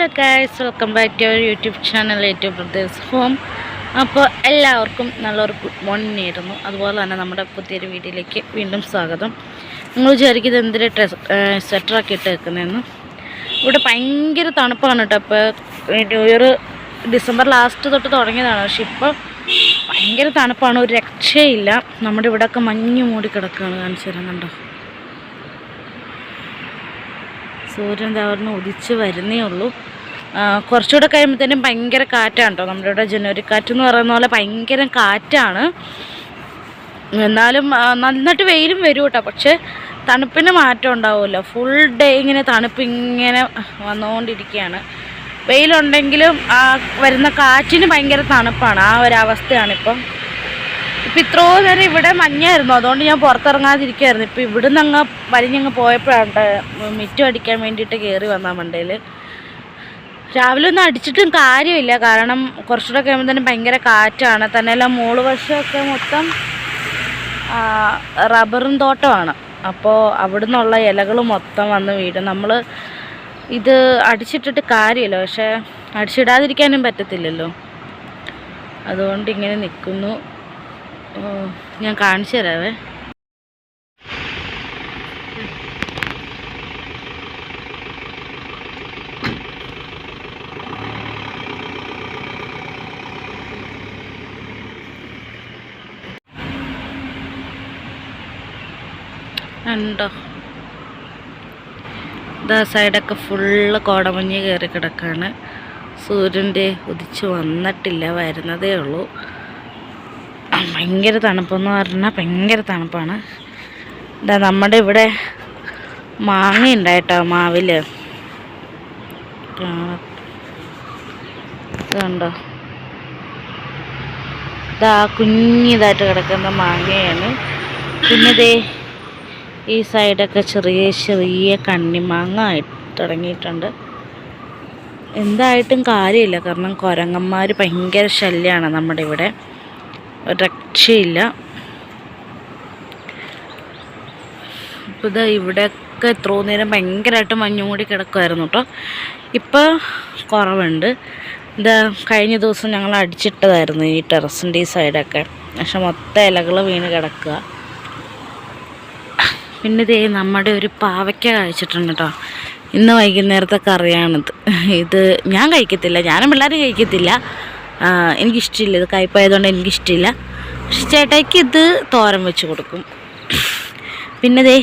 Hello guys welcome back to our YouTube channel YouTube brothers home അപ്പോൾ എല്ലാവർക്കും നല്ലൊരു good morning ആയിരുന്നു. അതുപോലെ തന്നെ നമ്മുടെ പുതിയൊരു വീഡിയോയിലേക്ക് വീണ്ടും സ്വാഗതം. നിങ്ങൾ വിചാരിക്കുന്നത് എന്തിനാ ഡ്രസ് സ്വെറ്ററൊക്കെ ഇട്ട് വെക്കുന്നതെന്ന്. ഇവിടെ ഭയങ്കര തണുപ്പാണ് കേട്ടോ. അപ്പോൾ ന്യൂ ഇയർ ഡിസംബർ ലാസ്റ്റ് തൊട്ട് തുടങ്ങിയതാണ്. പക്ഷെ ഇപ്പോൾ ഭയങ്കര തണുപ്പാണ്. ഒരു രക്ഷയില്ല. നമ്മുടെ ഇവിടെയൊക്കെ മഞ്ഞ് മൂടി കിടക്കുകയാണ് കാണിച്ചു തരാൻ കണ്ടോ സൂര്യൻ തവർന്ന് ഉദിച്ച് വരുന്നേ ഉള്ളൂ. കുറച്ചുകൂടെ കഴിയുമ്പോഴത്തേനും ഭയങ്കര കാറ്റാണ് കേട്ടോ നമ്മുടെ ഇവിടെ ജനുവരി കാറ്റ് എന്ന് പറയുന്ന പോലെ ഭയങ്കര കാറ്റാണ്. എന്നാലും നന്നായിട്ട് വെയിലും വരും കേട്ടോ പക്ഷേ തണുപ്പിന് മാറ്റം ഉണ്ടാവുമല്ലോ ഫുൾ ഡേ ഇങ്ങനെ തണുപ്പ് ഇങ്ങനെ വന്നുകൊണ്ടിരിക്കുകയാണ് വെയിലുണ്ടെങ്കിലും ആ വരുന്ന കാറ്റിന് ഭയങ്കര തണുപ്പാണ്. ആ ഒരവസ്ഥയാണിപ്പം ഇപ്പം ഇത്രയോ നേരം ഇവിടെ മഞ്ഞായിരുന്നു. അതുകൊണ്ട് ഞാൻ പുറത്തിറങ്ങാതിരിക്കുമായിരുന്നു ഇപ്പം ഇവിടുന്ന് അങ്ങ് വലിഞ്ഞങ്ങ് പോയപ്പോഴാണ് മിറ്റം അടിക്കാൻ വേണ്ടിയിട്ട് കയറി വന്നാൽ മണ്ടയിൽ രാവിലെ ഒന്നും അടിച്ചിട്ടും കാര്യമില്ല. കാരണം കുറച്ചുകൂടെ കഴിയുമ്പോൾ തന്നെ ഭയങ്കര കാറ്റാണ്. തന്നെയല്ല മോൾ വശമൊക്കെ മൊത്തം റബ്ബറും തോട്ടമാണ്. അപ്പോൾ അവിടെ നിന്നുള്ള ഇലകൾ മൊത്തം വന്ന് വീഴും. നമ്മൾ ഇത് അടിച്ചിട്ടിട്ട് കാര്യമില്ല. പക്ഷേ അടിച്ചിടാതിരിക്കാനും പറ്റത്തില്ലല്ലോ. അതുകൊണ്ട് ഇങ്ങനെ നിൽക്കുന്നു. ഞാൻ കാണിച്ചു തരാവേ. ഉണ്ടോ ഇതാ സൈഡൊക്കെ ഫുള്ള് കോടമഞ്ഞ് കയറി കിടക്കാണ്. സൂര്യന്റെ ഉദിച്ച് വന്നിട്ടില്ല വരുന്നതേ ഉള്ളൂ. ഭയങ്കര തണുപ്പെന്ന് പറഞ്ഞാൽ ഭയങ്കര തണുപ്പാണ്. എന്താ നമ്മുടെ ഇവിടെ മാങ്ങ ഉണ്ടായിട്ടോ മാവിൽ ഇതുണ്ടോ? ഇതാ കുഞ്ഞിതായിട്ട് കിടക്കുന്ന മാങ്ങയാണ്. പിന്നെ ദേ ഈ സൈഡൊക്കെ ചെറിയ ചെറിയ കണ്ണിമാങ്ങ ആയിട്ട് തുടങ്ങിയിട്ടുണ്ട്. എന്തായിട്ടും കാര്യമില്ല. കാരണം കുരങ്ങന്മാർ ഭയങ്കര ശല്യമാണ് നമ്മുടെ ഇവിടെ. രക്ഷയില്ല. ഇപ്പോൾ ഇതാ ഇവിടെയൊക്കെ എത്രയോ നേരം ഭയങ്കരമായിട്ട് മഞ്ഞും കൂടി കിടക്കുമായിരുന്നു കേട്ടോ ഇപ്പോൾ കുറവുണ്ട്. ഇതാ കഴിഞ്ഞ ദിവസം ഞങ്ങൾ അടിച്ചിട്ടതായിരുന്നു ഈ ടെറസിന്റെ ഈ സൈഡൊക്കെ. പക്ഷെ മൊത്തം ഇലകൾ വീണ് കിടക്കുക. പിന്നെ ഇതേ നമ്മുടെ ഒരു പാവയ്ക്ക കഴിച്ചിട്ടുണ്ട് കേട്ടോ ഇന്ന് വൈകുന്നേരത്തെ കറിയാണിത്. ഇത് ഞാൻ കഴിക്കത്തില്ല. ഞാനും പിള്ളേരും കഴിക്കത്തില്ല. എനിക്കിഷ്ടമില്ല ഇത് കയ്പായതുകൊണ്ട് എനിക്കിഷ്ടമില്ല പക്ഷെ ചേട്ടായിക്ക് ഇത് തോരൻ വെച്ച് കൊടുക്കും. പിന്നെ ദേ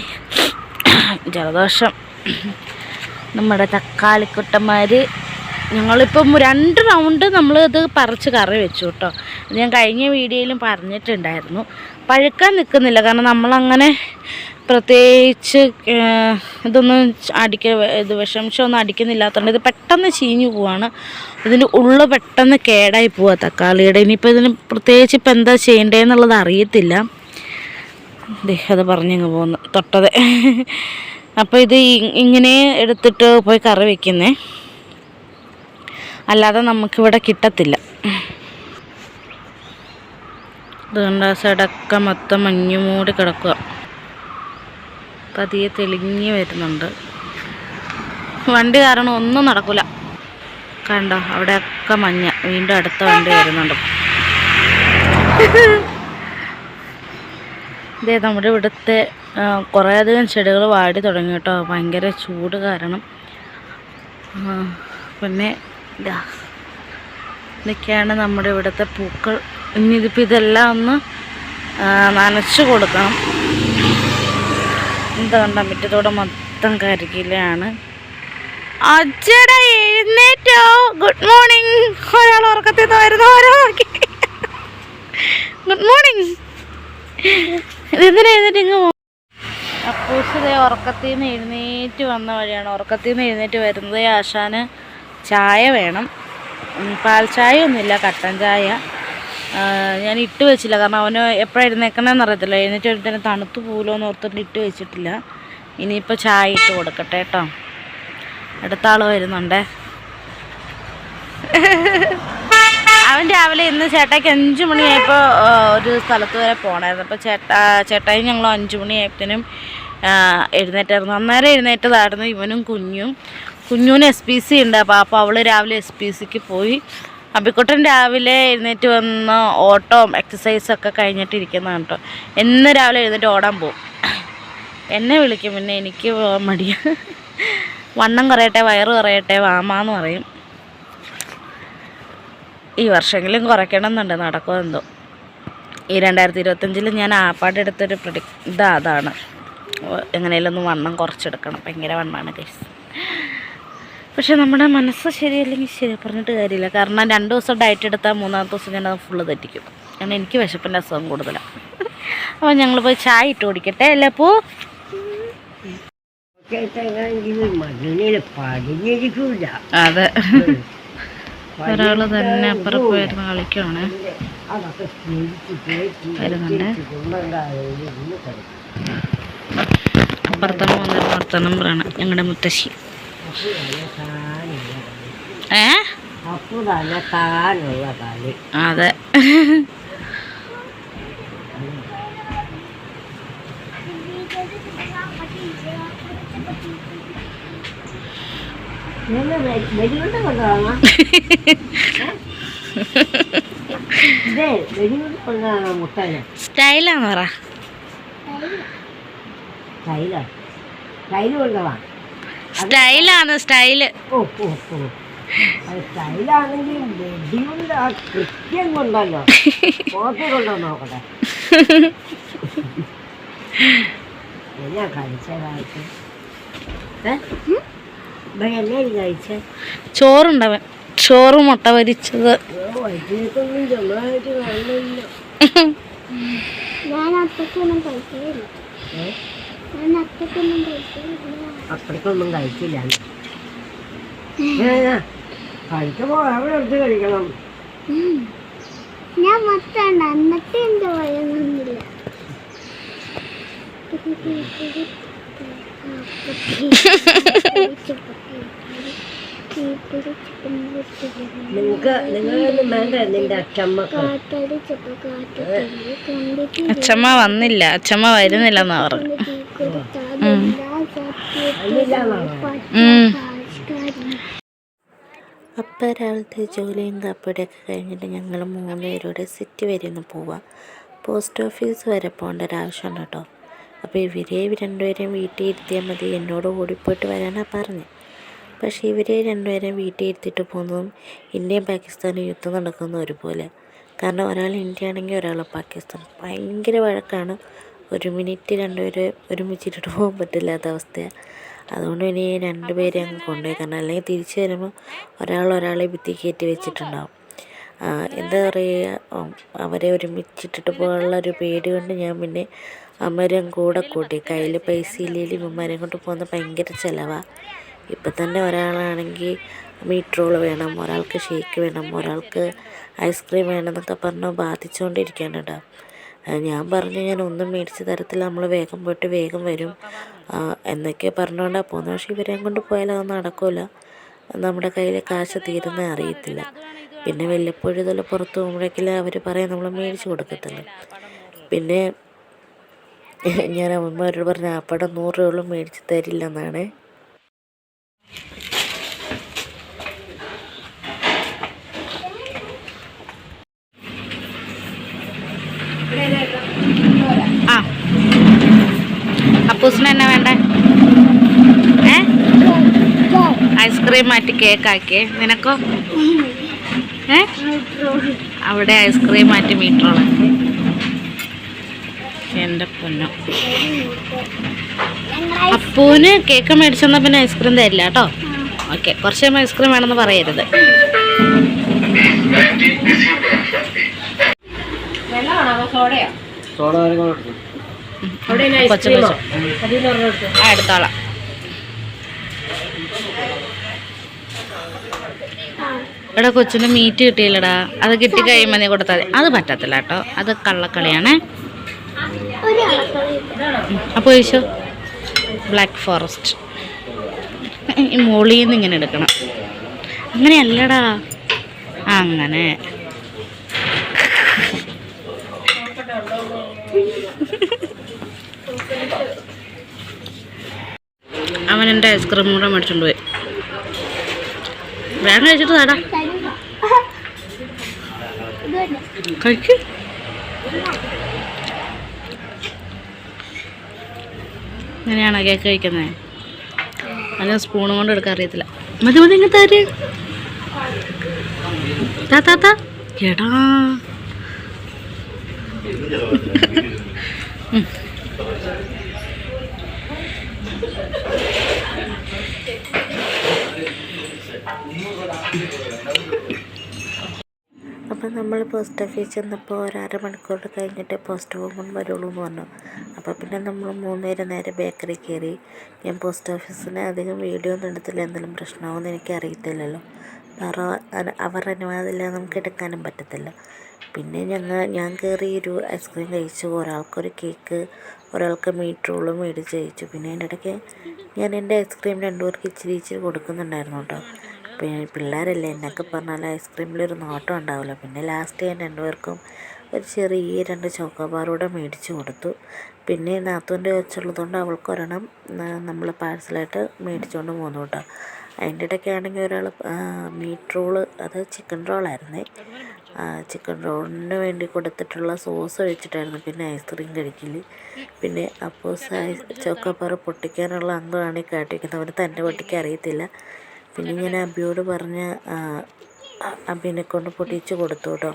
ജലദോഷം. നമ്മുടെ തക്കാളിക്കുട്ടന്മാർ ഞങ്ങളിപ്പം രണ്ട് റൗണ്ട് നമ്മൾ ഇത് പറിച്ച് കറി വെച്ചു കേട്ടോ. ഞാൻ കഴിഞ്ഞ വീഡിയോയിലും പറഞ്ഞിട്ടുണ്ടായിരുന്നു. പഴുക്കാൻ നിൽക്കുന്നില്ല കാരണം നമ്മളങ്ങനെ പ്രത്യേകിച്ച് ഇതൊന്നും അടിക്ക ഇത് വിഷംശമൊന്നും അടിക്കുന്നില്ലാത്തതുകൊണ്ട് ഇത് പെട്ടെന്ന് ചീഞ്ഞു പോവാണ്. ഇതിന്റെ ഉള്ളു പെട്ടെന്ന് കേടായി പോവാ തക്കാളിയുടെ. ഇനിയിപ്പോൾ ഇതിന് പ്രത്യേകിച്ച് ഇപ്പം എന്താ ചെയ്യേണ്ടതെന്നുള്ളത് അറിയത്തില്ല. അത് പറഞ്ഞങ്ങ് പോകുന്നു തൊട്ടത്. അപ്പോൾ ഇത് ഇങ്ങനെ എടുത്തിട്ട് പോയി കറി വയ്ക്കുന്നേ അല്ലാതെ നമുക്കിവിടെ കിട്ടത്തില്ല. അതുകൊണ്ട് ആ സൈഡൊക്കെ മൊത്തം മഞ്ഞു മൂടി കിടക്കുക പതിയെ തെളിഞ്ഞ് വരുന്നുണ്ട്. വണ്ടി കാരണം ഒന്നും നടക്കില്ല കണ്ടോ അവിടെയൊക്കെ മഞ്ഞ. വീണ്ടും അടുത്ത വണ്ടി വരുന്നുണ്ട്. ഇതേ നമ്മുടെ ഇവിടുത്തെ കുറേയധികം ചെടികൾ വാടി തുടങ്ങി കേട്ടോ. ഭയങ്കര ചൂട് കാരണം. പിന്നെ ഇതാ ഇതൊക്കെയാണ് നമ്മുടെ ഇവിടുത്തെ പൂക്കൾ. ഇനി ഇതിപ്പോൾ ഇതെല്ലാം ഒന്ന് നനച്ച് കൊടുക്കണം. എന്താ കണ്ട മുറ്റത്തോടെ മൊത്തം കരികിലാണ്. അച്ഛട എഴുന്നേറ്റോ. ഗുഡ് മോർണിംഗ് ഒരാൾ ഉറക്കത്തിൽ നിന്ന് ഗുഡ് മോർണിംഗ് ഇതെന്തിനാ എഴുന്നേറ്റ് ഇങ്ങ് അപ്പൂസിതേ ഉറക്കത്തിൽ നിന്ന് എഴുന്നേറ്റ് വന്ന വഴിയാണ്. ഉറക്കത്തിൽ നിന്ന് എഴുന്നേറ്റ് വരുന്നത് ആശാന് ചായ വേണം. പാൽ ചായ ഒന്നുമില്ല കട്ടൻ ചായ. ഞാൻ ഇട്ട് വെച്ചില്ല. കാരണം അവന് എപ്പോഴാണ് എഴുന്നേക്കണമെന്ന് അറിയത്തില്ല. എഴുന്നേറ്റ് വരുമ്പോഴത്തേനും തണുത്ത് പോലോ എന്ന് ഓർത്തിട്ട് ഇട്ട് വെച്ചിട്ടില്ല. ഇനിയിപ്പോൾ ചായ ഇട്ട് കൊടുക്കട്ടെ കേട്ടോ. അടുത്ത ആൾ വരുന്നുണ്ടേ. അവൻ രാവിലെ ഇന്ന് ചേട്ടായിക്ക് അഞ്ച് മണിയായപ്പോൾ ഒരു സ്ഥലത്ത് വരെ പോകണമായിരുന്നു അപ്പോൾ ചേട്ടാ ചേട്ടായി ഞങ്ങൾ അഞ്ച് മണിയായപ്പോഴത്തേനും എഴുന്നേറ്റായിരുന്നു. അന്നേരം എഴുന്നേറ്റതായിരുന്നു ഇവനും കുഞ്ഞും. കുഞ്ഞൂന് എസ് പി സി ഉണ്ട്. അപ്പോൾ അപ്പോൾ അവൾ രാവിലെ എസ് പി സിക്ക് പോയി. അബിക്കുട്ടൻ രാവിലെ എഴുന്നേറ്റ് വന്ന് ഓട്ടവും എക്സസൈസൊക്കെ കഴിഞ്ഞിട്ട് ഇരിക്കുന്നതാണ് കേട്ടോ എന്ന് രാവിലെ എഴുന്നേറ്റ് ഓടാൻ പോകും എന്നെ വിളിക്കും പിന്നെ എനിക്ക് പോകാൻ മടിയ. വണ്ണം കുറയട്ടെ വയറ് കുറയട്ടെ വാമാന്ന് പറയും. ഈ വർഷമെങ്കിലും കുറയ്ക്കണം എന്നുണ്ട് നടക്കുമോ എന്തോ. ഈ രണ്ടായിരത്തി ഇരുപത്തഞ്ചിൽ ഞാൻ ആപ്പാട് എടുത്തൊരു പ്രൊഡി ഇതാ അതാണ്. എങ്ങനെയെങ്കിലും ഒന്ന് വണ്ണം കുറച്ചെടുക്കണം. ഭയങ്കര വണ്ണമാണ് കേസ് പക്ഷെ നമ്മുടെ മനസ്സ് ശരിയല്ലെങ്കിൽ ശരി പറഞ്ഞിട്ട് കാര്യമില്ല. കാരണം രണ്ട് ദിവസം ഡയറ്റ് എടുത്താൽ മൂന്നാമത്തെ ദിവസം ഞാൻ അത് ഫുള്ള് തെറ്റിക്കും. കാരണം എനിക്ക് വിശപ്പിന്റെ അസുഖം കൂടുതലാണ് അപ്പോൾ ഞങ്ങൾ പോയി ചായ ഇട്ട് കുടിക്കട്ടെ അല്ലേ പൂ? അതെ. ഒരാൾ തന്നെ അപ്പുറം പോയിരുന്ന് കളിക്കുവാണ്. അപ്പുറത്തന്നെ അപ്പുറത്തമ്മ വന്നിട്ട് വർത്തനം പറയണം ഞങ്ങളുടെ മുത്തശ്ശി. ഏ? കളി അതെ. സ്റ്റൈലാന്ന് പറ. തൈൽ കൊണ്ടുപോകാം സ്റ്റൈലാണ് സ്റ്റൈൽ. ഓ ഓ ഓ. അത് തൈലാണെങ്കിൽ വെടികൊണ്ട് ആ കൃത്യം കൊണ്ടല്ലോ. ഫോട്ടോ കൊണ്ടോ നോക്കട്ടെ. എന്നാ കഴിച്ചതായിട്ട് ഏ? ഇവിടെ എന്നാ കഴിച്ചേ? ചോറുണ്ടവൻ. ചോറ് മുട്ട വരിച്ചത് അപ്പക്കൊന്നും കഴിക്കില്ല അപ്പഴക്കൊന്നും കഴിച്ചില്ല. കഴിക്കുമ്പോ അവിടെ എടുത്ത് കഴിക്കണം. ഞാൻ മൊത്തം എന്നിട്ട് എന്റെ വഴങ്ങുന്നില്ല നിങ്ങളൊന്നും വേണ്ട നിന്റെ കണ്ടിട്ട് അച്ഛമ്മ വന്നില്ല. അച്ഛമ്മ വരുന്നില്ലെന്നാ പറഞ്ഞു. അപ്പം രാവിലത്തെ ജോലിയും കപ്പടിയൊക്കെ കഴിഞ്ഞിട്ട് ഞങ്ങൾ മൂന്ന് പേരോടെ സിറ്റി വരെ ഒന്ന് പോവാം. പോസ്റ്റ് ഓഫീസ് വരെ പോകേണ്ട ഒരു ആവശ്യമുണ്ട് കേട്ടോ. അപ്പോൾ ഇവരെ രണ്ടുപേരെയും വീട്ടിൽ ഇരുത്തിയാൽ മതി. എന്നോട് ഓടിപ്പോയിട്ട് വരാനാണ് പറഞ്ഞത് പക്ഷേ ഇവരെ രണ്ടുപേരെയും വീട്ടിൽ ഇരുത്തിയിട്ട് പോകുന്നതും ഇന്ത്യയും പാകിസ്ഥാനും യുദ്ധം നടക്കുന്നതും ഒരുപോലെ. കാരണം ഒരാൾ ഇന്ത്യ ആണെങ്കിൽ ഒരാൾ പാകിസ്ഥാൻ. ഭയങ്കര വഴക്കാണ്. ഒരു മിനിറ്റ് രണ്ടുപേരെ ഒരുമിച്ചിട്ടിട്ട് പോകാൻ പറ്റില്ലാത്ത അവസ്ഥയാണ് അതുകൊണ്ട് ഇനി രണ്ടുപേരെ അങ്ങ് കൊണ്ടുപോയി. കാരണം അല്ലെങ്കിൽ തിരിച്ച് വരുമ്പോൾ ഒരാൾ ഒരാളെ ഭിത്തി കയറ്റി വെച്ചിട്ടുണ്ടാവും. എന്താ പറയുക അവരെ ഒരുമിച്ചിട്ടിട്ട് പോകാനുള്ള ഒരു പേടി കൊണ്ട് ഞാൻ പിന്നെ അമ്മരും കൂടെ കൂട്ടി. കയ്യിൽ പൈസ ഇല്ലെങ്കിൽ ഇമ്മമാരെയും കൊണ്ട് പോകുന്ന ഭയങ്കര ചിലവാണ് ഇപ്പം തന്നെ ഒരാളാണെങ്കിൽ മീറ്റ് വേണം ഒരാൾക്ക് ഷേക്ക് വേണം ഒരാൾക്ക് ഐസ്ക്രീം വേണം എന്നൊക്കെ പറഞ്ഞ് കേട്ടോ. ഞാൻ പറഞ്ഞു ഞാൻ ഒന്നും മേടിച്ച് തരത്തില്ല നമ്മൾ വേഗം പോയിട്ട് വേഗം വരും. എന്നൊക്കെ പറഞ്ഞുകൊണ്ടാണ് പോകുന്നത് പക്ഷേ ഇവരെയും കൊണ്ട് പോയാൽ നടക്കില്ല നമ്മുടെ കയ്യിൽ കാശ് തീരുന്ന അറിയത്തില്ല. പിന്നെ വല്ലപ്പോഴും ഇതുപോലെ പുറത്ത് പോകുമ്പോഴേക്കില്ല അവർ പറയാൻ നമ്മൾ മേടിച്ച് കൊടുക്കത്തില്ല. പിന്നെ ഞാൻ അമ്മമാരോട് പറഞ്ഞ അപ്പടം നൂറ് രൂപ മേടിച്ച് തരില്ലെന്നാണ് ആ അപ്പൂസിന് എന്നാ വേണ്ടേ ഏ ഐസ്ക്രീം മാറ്റി കേക്ക് ആക്കിയേ നിനക്കോ? ഏ? അവിടെ ഐസ്ക്രീം മാറ്റി മീറ്ററോളാക്കി എന്റെ പൊന്നോ. അപ്പൂന് കേക്ക് മേടിച്ചെന്നാൽ പിന്നെ ഐസ്ക്രീം തരില്ല കേട്ടോ. ഓക്കെ കുറച്ച് കഴിയുമ്പോൾ ഐസ്ക്രീം വേണമെന്ന് പറയരുത്. കൊച്ചു കൊച്ചു ആ എടുത്തോളാം. എടാ കൊച്ചിന് മീറ്റ് കിട്ടിയില്ലടാ. അത് കിട്ടി കഴിയുമ്പോൾ നീ കൊടുത്താൽ അത് പറ്റത്തില്ല കേട്ടോ. അത് കള്ളക്കളിയാണേ. അപ്പോൾ ചോദിച്ചോ ബ്ലാക്ക് ഫോറസ്റ്റ് മുകളിൽ നിന്ന് ഇങ്ങനെ എടുക്കണം. അങ്ങനെയല്ലടാ. അങ്ങനെ. അവൻ എന്റെ ഐസ്ക്രീം കൂടെ മേടിച്ചോണ്ട് പോയി. വേണം കഴിച്ചിട്ട് തരാ തരില്ല ഇത് തന്നെ കഴിക്ക്. ഇങ്ങനെയാണോ കേക്ക് കഴിക്കുന്നത് അതിന് സ്പൂണും കൊണ്ട് എടുക്കാൻ അറിയത്തില്ല. മതി മതി ഇങ്ങനത്തെ ആര് താ താ നമ്മൾ പോസ്റ്റ് ഓഫീസിൽ ചെന്നപ്പോൾ ഒരു അരമണിക്കൂർ കഴിഞ്ഞിട്ട് പോസ്റ്റ് പോകുമ്പോൾ വരുള്ളൂ എന്ന് പറഞ്ഞു. അപ്പോൾ പിന്നെ നമ്മൾ മൂന്നുപേരും നേരെ ബേക്കറി കയറി ഞാൻ പോസ്റ്റ് ഓഫീസിന് അധികം വീഡിയോ ഒന്നും എടുത്തില്ല. എന്തെങ്കിലും പ്രശ്നമാകുമെന്ന് എനിക്ക് അറിയത്തില്ലല്ലോ. വേറെ അവർ അനുവാദമില്ലാതെ നമുക്ക് എടുക്കാനും പറ്റത്തില്ല. പിന്നെ ഞങ്ങൾ ഞാൻ കയറി ഒരു ഐസ്ക്രീം കഴിച്ചു. ഒരാൾക്കൊരു കേക്ക് ഒരാൾക്ക് മീറ്റ് റോൾ മേടിച്ച് കഴിച്ചു. പിന്നെ അതിന്റെ ഇടയ്ക്ക് ഞാൻ എന്റെ ഐസ്ക്രീം രണ്ടുപേർക്ക് ഇച്ചിരി ഇച്ചിരി കൊടുക്കുന്നുണ്ടായിരുന്നു കേട്ടോ. പിള്ളേരല്ലേ എന്നൊക്കെ പറഞ്ഞാൽ ഐസ്ക്രീമിലൊരു നോട്ടം ഉണ്ടാവില്ല പിന്നെ ലാസ്റ്റ് ഞാൻ രണ്ടുപേർക്കും ഒരു ചെറിയ രണ്ട് ചോക്കോബാറൂടെ മേടിച്ച് കൊടുത്തു. പിന്നെ നാത്തൂന്റെ വെച്ചുള്ളതുകൊണ്ട് അവൾക്ക് ഒരെണ്ണം നമ്മൾ പാഴ്സലായിട്ട് മേടിച്ചുകൊണ്ട് പോന്നു കേട്ടോ. അതിന്റെ ഇടയ്ക്ക് ആണെങ്കിൽ ഒരാൾ മീറ്റ് റോൾ അത് ചിക്കൻ റോളായിരുന്നേ ചിക്കൻ റോളിന് വേണ്ടി കൊടുത്തിട്ടുള്ള സോസ് ഒഴിച്ചിട്ടായിരുന്നു പിന്നെ ഐസ്ക്രീം കഴിക്കൽ പിന്നെ അപ്പോസ് ചോക്കോബാർ പൊട്ടിക്കാനുള്ള അംഗമാണ് ഈ കാട്ടിക്കുന്നത് അവന് തന്നെ പൊട്ടിക്കാൻ അറിയത്തില്ല. പിന്നെ ഞാൻ അബിയോട് പറഞ്ഞ് അബിനെ കൊണ്ട് പൊട്ടിച്ച് കൊടുത്തു കേട്ടോ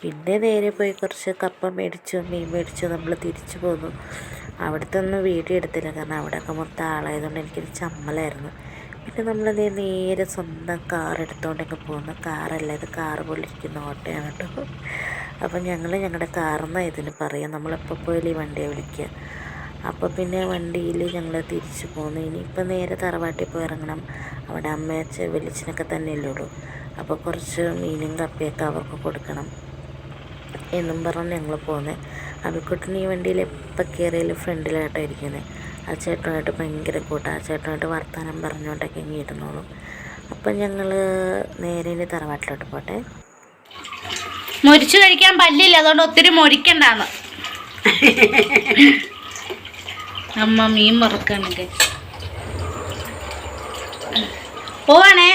പിന്നെ നേരെ പോയി കുറച്ച് കപ്പ മേടിച്ചു മീൻ മേടിച്ചു നമ്മൾ തിരിച്ചു പോന്നു. അവിടുത്തെ ഒന്നും വീഡിയോ എടുത്തില്ല കാരണം അവിടെയൊക്കെ മൊത്തം ആളായതുകൊണ്ട് എനിക്കൊരു ചമ്മലായിരുന്നു. പിന്നെ നമ്മളത് നേരെ സ്വന്തം കാർ എടുത്തുകൊണ്ടൊക്കെ പോകുന്നു കാറല്ല ഇത് കാർ പോലെ ഓട്ടോയാണ് കേട്ടോ അപ്പം ഞങ്ങൾ ഞങ്ങളുടെ കാറെന്നാണ് ഇതിന് പറയാം നമ്മളെപ്പോൾ പോയാലും ഈ വണ്ടിയെ വിളിക്കുക. അപ്പോൾ പിന്നെ വണ്ടിയിൽ ഞങ്ങൾ തിരിച്ചു പോന്നു. ഇനിയിപ്പോൾ നേരെ തറവാട്ടിൽ പോയി ഇറങ്ങണം. അവിടെ അമ്മയച്ച വെളിച്ചനൊക്കെ തന്നെ ഉള്ളൂ. അപ്പോൾ കുറച്ച് മീനും കപ്പയൊക്കെ അവർക്ക് കൊടുക്കണം എന്നും പറഞ്ഞ് ഞങ്ങൾ പോകുന്നത് അബിക്കുട്ടൻ ഈ വണ്ടിയിൽ എപ്പോൾ കയറിയാലും ഫ്രണ്ടിലായിട്ടാണ് ഇരിക്കുന്നത് ആ ചേട്ടനായിട്ട് ഭയങ്കര കൂട്ടാണ് ആ ചേട്ടനായിട്ട് വർത്തമാനം പറഞ്ഞുകൊണ്ടൊക്കെ ഇങ്ങനെ ഇരുന്നോളും. അപ്പം ഞങ്ങൾ നേരെ ഇനി തറവാട്ടിലോട്ട് പോട്ടെ. മുരിച്ചു കഴിക്കാൻ പല്ലില്ല. അതുകൊണ്ട് ഒത്തിരി മൊരിക്കണ്ടാന്ന്. അമ്മ മീൻ വറക്കാണെങ്കിൽ പോവാണേ.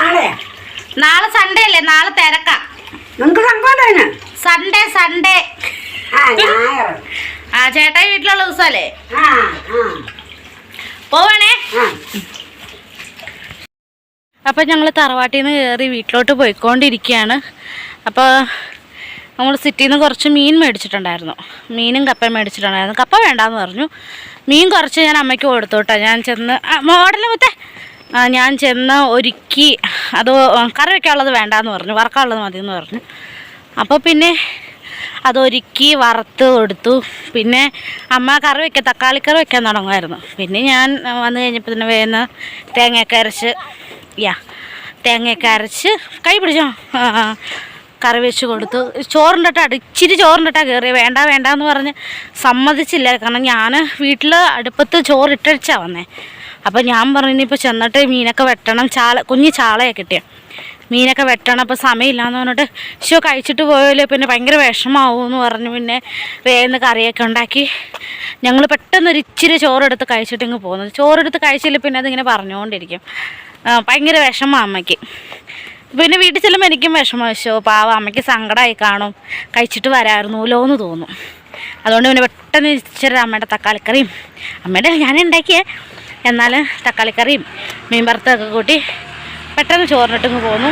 നാളെ? നാളെ സൺഡേ അല്ലേ? നാളെ തിരക്കാം. സൺഡേ സൺഡേ ആ ചേട്ടായി വീട്ടിലുള്ള ദിവസമല്ലേ? പോവാണേ. അപ്പം ഞങ്ങൾ തറവാട്ടിൽ നിന്ന് കയറി വീട്ടിലോട്ട് പോയിക്കൊണ്ടിരിക്കുകയാണ്. അപ്പോൾ നമ്മൾ സിറ്റിയിൽ നിന്ന് കുറച്ച് മീൻ മേടിച്ചിട്ടുണ്ടായിരുന്നു. മീനും കപ്പയും മേടിച്ചിട്ടുണ്ടായിരുന്നു. കപ്പ വേണ്ടാന്ന് പറഞ്ഞു. മീൻ കുറച്ച് ഞാൻ അമ്മയ്ക്ക് കൊടുത്തു ഞാൻ ചെന്ന് മോഡൽ മുത്തേ? ഞാൻ ചെന്ന് ഒരുക്കി അത് കറി വയ്ക്കാനുള്ളത് വേണ്ടാന്ന് പറഞ്ഞു. വറക്കാനുള്ളത് മതി എന്ന് പറഞ്ഞു. അപ്പോൾ പിന്നെ അതൊരുക്കി വറുത്ത് കൊടുത്തു. പിന്നെ അമ്മ കറി വയ്ക്കുക തക്കാളി കറി വെക്കാൻ തുടങ്ങുമായിരുന്നു. പിന്നെ ഞാൻ വന്നു കഴിഞ്ഞപ്പോൾ തന്നെ വേഗം തേങ്ങയൊക്കെ അരച്ച് യാ തേങ്ങയൊക്കെ അരച്ച് കൈ പിടിച്ചോ. കറി വെച്ച് കൊടുത്തു. ചോറിന്റെട്ടാ ഇച്ചിരി ചോറിന്റെട്ടാ കയറി വേണ്ട വേണ്ട എന്ന് പറഞ്ഞ് സമ്മതിച്ചില്ല. കാരണം ഞാൻ വീട്ടിൽ അടുപ്പത്ത് ചോറ് ഇട്ടടിച്ചാ വന്നേ. അപ്പോൾ ഞാൻ പറഞ്ഞു ഇനിയിപ്പോൾ ചെന്നിട്ട് മീനൊക്കെ വെട്ടണം. ചാള കുഞ്ഞി ചാളയൊക്കെ കിട്ടിയ. മീനൊക്കെ വെട്ടണം. അപ്പോൾ സമയമില്ലാന്ന് പറഞ്ഞിട്ട് ശോ കഴിച്ചിട്ട് പോയാലോ പിന്നെ ഭയങ്കര വിഷമാവും എന്ന് പറഞ്ഞു പിന്നെ വേഗം കറിയൊക്കെ ഉണ്ടാക്കി. ഞങ്ങൾ പെട്ടെന്ന് ഒരു ഇച്ചിരി ചോറെടുത്ത് കഴിച്ചിട്ട് ഇങ്ങ് പോകുന്നത് ചോറെടുത്ത് കഴിച്ചില്ല പിന്നെ അതിങ്ങനെ പറഞ്ഞുകൊണ്ടിരിക്കും. ഭയങ്കര വിഷമാ അമ്മയ്ക്ക്. പിന്നെ വീട്ടിൽ ചെല്ലുമ്പോൾ എനിക്കും വിഷമവശോ പാവ അമ്മയ്ക്ക് സങ്കടമായി കാണും. കഴിച്ചിട്ട് വരായിരുന്നല്ലോ എന്ന് തോന്നും. അതുകൊണ്ട് പിന്നെ പെട്ടെന്ന് ഇച്ചിരി അമ്മയുടെ തക്കാളിക്കറിയും. അമ്മയുടെ ഞാൻ ഉണ്ടാക്കിയേ. എന്നാൽ തക്കാളിക്കറിയും മീൻ വറുത്തൊക്കെ കൂട്ടി പെട്ടെന്ന് ചോറിനിട്ടിങ്ങ് പോന്നു.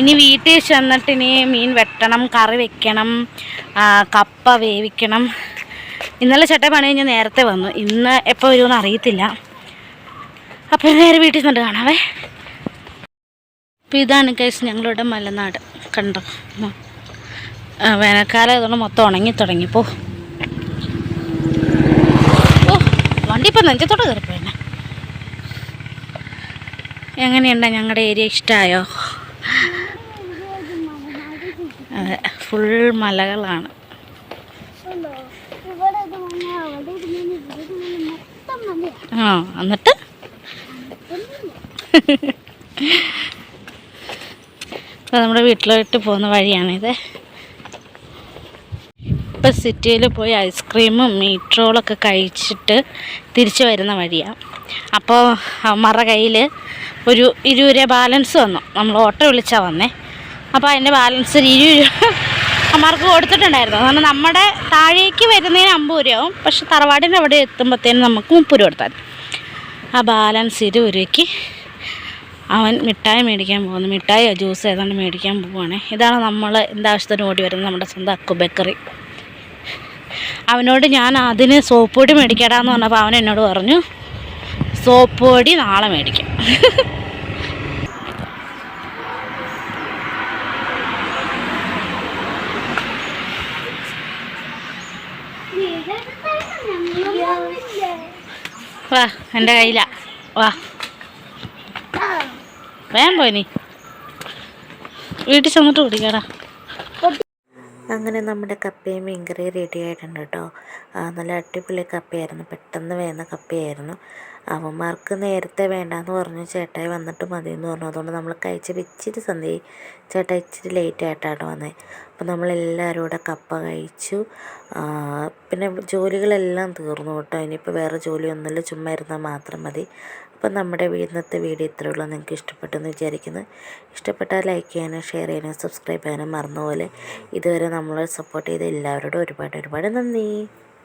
ഇനി വീട്ടിൽ ചെന്നിട്ട് ഇനി മീൻ വെട്ടണം കറി വെക്കണം കപ്പ വേവിക്കണം. ഇന്നലെ ചേട്ടൻ പണി കഴിഞ്ഞ് നേരത്തെ വന്നു. ഇന്ന് എപ്പോൾ വരുമെന്ന് അറിയത്തില്ല. അപ്പോൾ നേരെ വീട്ടിൽ ചെന്നിട്ട് കാണാവേ. അപ്പോൾ ഇതാണ് കേസ് ഞങ്ങളുടെ മലനാട്. കണ്ടോ? വേനൽക്കാലം ആയതുകൊണ്ട് മൊത്തം ഉണങ്ങി തുടങ്ങിപ്പോ ഓ വണ്ടി ഇപ്പം നെഞ്ചത്തോട്ട് കയറിപ്പോന്നെ എങ്ങനെയുണ്ട് ഞങ്ങളുടെ ഏരിയ? ഇഷ്ടമായോ അതെ ഫുൾ മലകളാണ്. ആ ഇവിടെ ഇത് മഞ്ഞ അവിടെ ഇത് മഞ്ഞ ഇവിടെ ഇത് മഞ്ഞ മൊത്തം മഞ്ഞ ആ എന്നിട്ട് അപ്പോൾ നമ്മുടെ വീട്ടിലോട്ട് പോകുന്ന വഴിയാണിത്. ഇപ്പോൾ സിറ്റിയിൽ പോയി ഐസ്ക്രീമും മീറ്റ് റോളൊക്കെ കഴിച്ചിട്ട് തിരിച്ചു വരുന്ന വഴിയാണ് അപ്പോൾ അമ്മറ കയ്യിൽ ഒരു ഇരുപത് രൂപ ബാലൻസ് വന്നു. നമ്മൾ ഓട്ടോ വിളിച്ചാൽ വന്നേ. അപ്പോൾ അതിന്റെ ബാലൻസ് ഒരു ഇരുപത് രൂപ അമ്മമാർക്ക് കൊടുത്തിട്ടുണ്ടായിരുന്നു. കാരണം നമ്മുടെ താഴേക്ക് വരുന്നതിന് അമ്പത് രൂപയാവും പക്ഷെ തറവാടിന്റെ അവിടെ എത്തുമ്പോഴത്തേനും നമുക്ക് മുപ്പത് രൂപ കൊടുത്താൽ ആ ബാലൻസ് ഇരുപത് രൂപയ്ക്ക് അവൻ മിഠായി മേടിക്കാൻ പോകുന്നു. മിഠായിയോ ജ്യൂസ് ഏതാണ്ട് മേടിക്കാൻ പോവുകയാണേ. ഇതാണ് നമ്മൾ എന്താവശ്യത്തിന് ഓടി വരുന്നത് നമ്മുടെ സ്വന്തം അക്കു ബേക്കറി. അവനോട് ഞാൻ അതിന് സോപ്പ് പൊടി മേടിക്കടാന്ന് പറഞ്ഞപ്പോൾ അവൻ എന്നോട് പറഞ്ഞു സോപ്പ് പൊടി നാളെ മേടിക്കാം. വാ എന്റെ കയ്യിലാ. വാ. വേഗം പോയി നീ. വീട്ടിൽ ചെന്നിട്ട് കുടിക്കടാ. അങ്ങനെ നമ്മുടെ കപ്പയും മീൻകറിയും റെഡി ആയിട്ടുണ്ട് കേട്ടോ നല്ല അടിപൊളി കപ്പയായിരുന്നു. പെട്ടെന്ന് വേകുന്ന കപ്പയായിരുന്നു. അവന്മാർക്ക് നേരത്തെ വേണ്ടാന്ന് പറഞ്ഞു ചേട്ടായി വന്നിട്ട് മതി എന്ന് പറഞ്ഞു. അതുകൊണ്ട് നമ്മൾ കഴിച്ച് ഇച്ചിരി സന്ധി ചേട്ടാ ഇച്ചിരി ലേറ്റ് ആയിട്ടാണ് വന്നത് അപ്പോൾ നമ്മളെല്ലാവരും കൂടെ കപ്പ കഴിച്ചു. പിന്നെ ജോലികളെല്ലാം തീർന്നു കേട്ടോ ഇനിയിപ്പോൾ വേറെ ജോലിയൊന്നുമില്ല. ചുമ്മാ ഇരുന്നാൽ മാത്രം മതി. അപ്പം നമ്മുടെ ഇന്നത്തെ വീഡിയോ ഇത്രയേ ഉള്ളൂ നിങ്ങൾക്ക് ഇഷ്ടപ്പെട്ടെന്ന് വിചാരിക്കുന്നു. ഇഷ്ടപ്പെട്ടാൽ ലൈക്ക് ചെയ്യാനും ഷെയർ ചെയ്യാനും സബ്സ്ക്രൈബ് ചെയ്യാനും മറന്നുപോലെ ഇതുവരെ നമ്മളെ സപ്പോർട്ട് ചെയ്ത എല്ലാവരോടും ഒരുപാട് ഒരുപാട് നന്ദി.